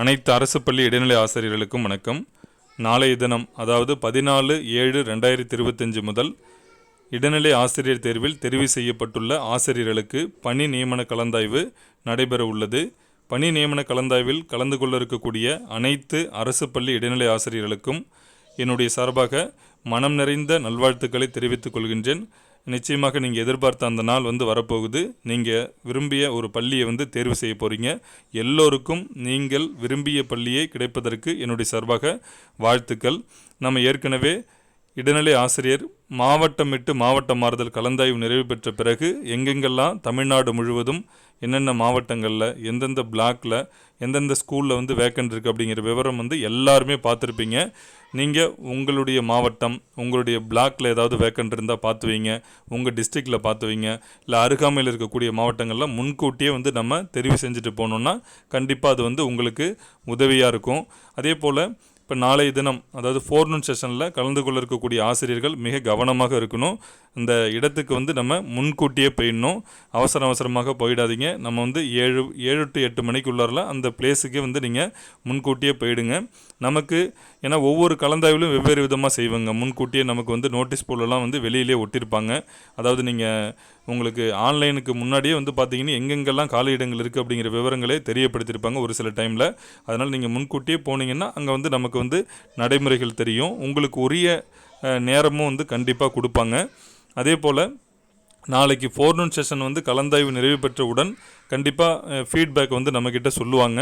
அனைத்து அரசு பள்ளி இடைநிலை ஆசிரியர்களுக்கும் வணக்கம். நாளைய தினம் அதாவது பதினாலு ஏழு ரெண்டாயிரத்தி இருபத்தஞ்சு முதல் இடைநிலை ஆசிரியர் தேர்வில் தெரிவு செய்யப்பட்டுள்ள ஆசிரியர்களுக்கு பணி நியமன கலந்தாய்வு நடைபெற உள்ளது. பணி நியமன கலந்தாய்வில் கலந்து கொள்ள இருக்கக்கூடிய அனைத்து அரசு பள்ளி இடைநிலை ஆசிரியர்களுக்கும் என்னுடைய சார்பாக மனம் நிறைந்த நல்வாழ்த்துக்களை தெரிவித்துக் கொள்கின்றேன். நிச்சயமாக நீங்கள் எதிர்பார்த்த அந்த நாள் வந்து வரப்போகுது. நீங்கள் விரும்பிய ஒரு பள்ளியை வந்து தேர்வு செய்ய போகிறீங்க எல்லோருக்கும் நீங்கள் விரும்பிய பள்ளியை கிடைப்பதற்கு என்னுடைய சார்பாக வாழ்த்துக்கள். நம்ம ஏற்கனவே இடைநிலை ஆசிரியர் மாவட்டம் விட்டு மாவட்டம் மாறுதல் கலந்தாய்வு நிறைவு பெற்ற பிறகு எங்கெங்கெல்லாம் தமிழ்நாடு முழுவதும் என்னென்ன மாவட்டங்களில் எந்தெந்த பிளாக்கில் எந்தெந்த ஸ்கூலில் வந்து வேக்கண்ட் இருக்குது அப்படிங்கிற விவரம் வந்து எல்லாருமே பார்த்துருப்பீங்க. நீங்கள் உங்களுடைய மாவட்டம் உங்களுடைய பிளாக்கில் ஏதாவது வேக்கண்ட் இருந்தால் பார்த்து வைங்க உங்கள் டிஸ்ட்ரிக்டில் பார்த்து வைங்க இல்லை அருகாமையில் இருக்கக்கூடிய மாவட்டங்களில் முன்கூட்டியே வந்து நம்ம தெரிவு செஞ்சுட்டு போனோம்னா கண்டிப்பாக அது வந்து உங்களுக்கு உதவியாக இருக்கும். அதே போல் இப்போ நாளைய தினம் அதாவது ஃபோர்னூன் செஷனில் கலந்து கொள்ள இருக்கக்கூடிய ஆசிரியர்கள் மிக கவனமாக இருக்கணும். இந்த இடத்துக்கு வந்து நம்ம முன்கூட்டியே போயிடணும். அவசர அவசரமாக போயிடாதீங்க. நம்ம வந்து ஏழு ஏழு டு எட்டு மணிக்குள்ளாரில் அந்த பிளேஸுக்கே வந்து நீங்கள் முன்கூட்டியே போயிடுங்க. நமக்கு ஏன்னா ஒவ்வொரு கலந்தாய்விலும் வெவ்வேறு விதமாக செய்வாங்க. முன்கூட்டியே நமக்கு வந்து நோட்டீஸ் போர்டெல்லாம் வந்து வெளியிலே ஒட்டியிருப்பாங்க அதாவது நீங்கள் உங்களுக்கு ஆன்லைனுக்கு முன்னாடியே வந்து பார்த்தீங்கன்னா எங்கெங்கெல்லாம் காலி இடங்கள் இருக்குது அப்படிங்கிற விவரங்களே தெரியப்படுத்தியிருப்பாங்க ஒரு சில டைமில் அதனால் நீங்கள் முன்கூட்டியே போனீங்கன்னா அங்கே வந்து நமக்கு வந்து நடைமுறைகள் தெரியும். உங்களுக்கு உரிய நேரமும் வந்து கண்டிப்பாக கொடுப்பாங்க. அதே போல் நாளைக்கு ஃபோர்நூன் செஷன் வந்து கலந்தாய்வு நிறைவு பெற்றவுடன் கண்டிப்பாக ஃபீட்பேக் வந்து நம்மக்கிட்ட சொல்லுவாங்க.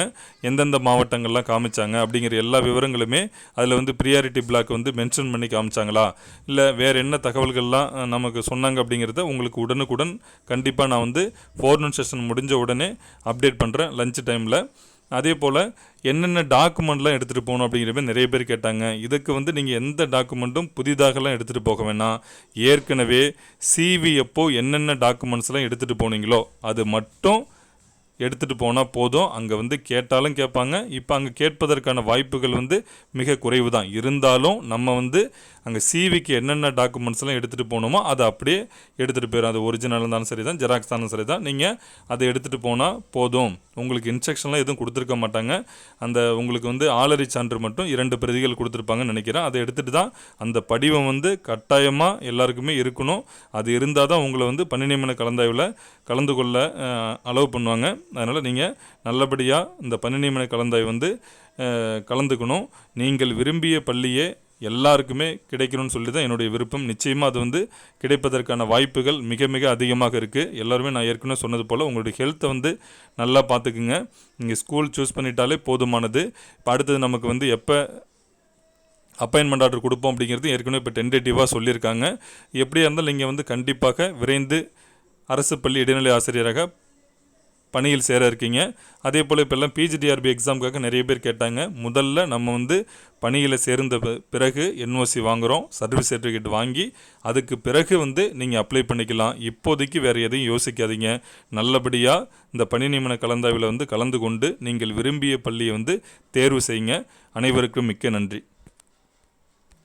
எந்தெந்த மாவட்டங்கள்லாம் காமிச்சாங்க அப்படிங்கிற எல்லா விவரங்களுமே அதில் வந்து ப்ரியாரிட்டி பிளாக் வந்து மென்ஷன் பண்ணி காமிச்சாங்களா? இல்லை வேறு என்ன தகவல்கள்லாம் நமக்கு சொன்னாங்க அப்படிங்கிறத உங்களுக்கு உடனுக்குடன் கண்டிப்பாக நான் வந்து ஃபோர்நூன் செஷன் முடிஞ்ச உடனே அப்டேட் பண்ணுறேன் லஞ்ச் டைமில் அதே போல் என்னென்ன டாக்குமெண்ட்லாம் எடுத்துகிட்டு போகணும் அப்படிங்கிற மாதிரி நிறைய பேர் கேட்டாங்க. இதுக்கு வந்து நீங்கள் எந்த டாக்குமெண்ட்டும் புதிதாகலாம் எடுத்துகிட்டு போக வேணாம். ஏற்கனவே சிவி அப்போ என்னென்ன டாக்குமெண்ட்ஸ்லாம் எடுத்துகிட்டு போனீங்களோ அது மட்டும் எடுத்துகிட்டு போனால் போதும். அங்கே வந்து கேட்டாலும் கேட்பாங்க. இப்போ அங்கே கேட்பதற்கான வாய்ப்புகள் வந்து மிக குறைவு தான் இருந்தாலும் நம்ம வந்து அங்கே சிவிக்கு என்னென்ன டாக்குமெண்ட்ஸ்லாம் எடுத்துகிட்டு போகணுமோ அதை அப்படியே எடுத்துகிட்டு போயிடும் அது ஒரிஜினல் இருந்தாலும் சரி தான் ஜெராக்ஸ் தானும் சரி தான் நீங்கள் அதை எடுத்துகிட்டு போனால் போதும். உங்களுக்கு இன்ஸ்ட்ரக்ஷன்லாம் எதுவும் கொடுத்துருக்க மாட்டாங்க. அந்த உங்களுக்கு வந்து ஆளறி சான்று மட்டும் இரண்டு பிரதிகள் கொடுத்துருப்பாங்கன்னு நினைக்கிறேன். அதை எடுத்துகிட்டு தான் அந்த படிவம் வந்து கட்டாயமாக எல்லாருக்குமே இருக்கணும். அது இருந்தால் தான் உங்களை வந்து பணி நியமன கலந்தாய்வில் கலந்து கொள்ள அலோவ் பண்ணுவாங்க. அதனால் நீங்கள் நல்லபடியாக இந்த பணி நியமன கலந்தாய்வு வந்து கலந்துக்கணும். நீங்கள் விரும்பிய பள்ளியே எல்லாருக்குமே கிடைக்கணும்னு சொல்லி தான் என்னுடைய விருப்பம். நிச்சயமாக அது வந்து கிடைப்பதற்கான வாய்ப்புகள் மிக மிக அதிகமாக இருக்குது எல்லாருமே நான் ஏற்கனவே சொன்னது போல் உங்களுடைய ஹெல்த்தை வந்து நல்லா பார்த்துக்குங்க நீங்கள் ஸ்கூல் சூஸ் பண்ணிட்டாலே போதுமானது. இப்போ அடுத்தது நமக்கு வந்து எப்போ அப்பாயின்மெண்ட் ஆர்டர் கொடுப்போம் அப்படிங்கிறது ஏற்கனவே இப்போ டென்டேட்டிவாக சொல்லியிருக்காங்க. எப்படியா இருந்தாலும் நீங்கள் வந்து கண்டிப்பாக விரைந்து அரசு பள்ளி இடைநிலை ஆசிரியராக பணியில் சேர இருக்கீங்க. அதே போல் இப்போல்லாம் பிஜிடிஆர்பி எக்ஸாமுக்காக நிறைய பேர் கேட்டாங்க. முதல்ல நம்ம வந்து பணியில் சேர்ந்த பிறகு என்ஓசி வாங்குகிறோம் சர்வீஸ் சர்டிஃபிகேட் வாங்கி அதுக்கு பிறகு வந்து நீங்கள் அப்ளை பண்ணிக்கலாம். இப்போதைக்கு வேறு எதையும் யோசிக்காதீங்க. நல்லபடியாக இந்த பணி நியமன கலந்தாவில் வந்து கலந்து கொண்டு நீங்கள் விரும்பிய பள்ளியை வந்து தேர்வு செய்யுங்க. அனைவருக்கும் மிக்க நன்றி.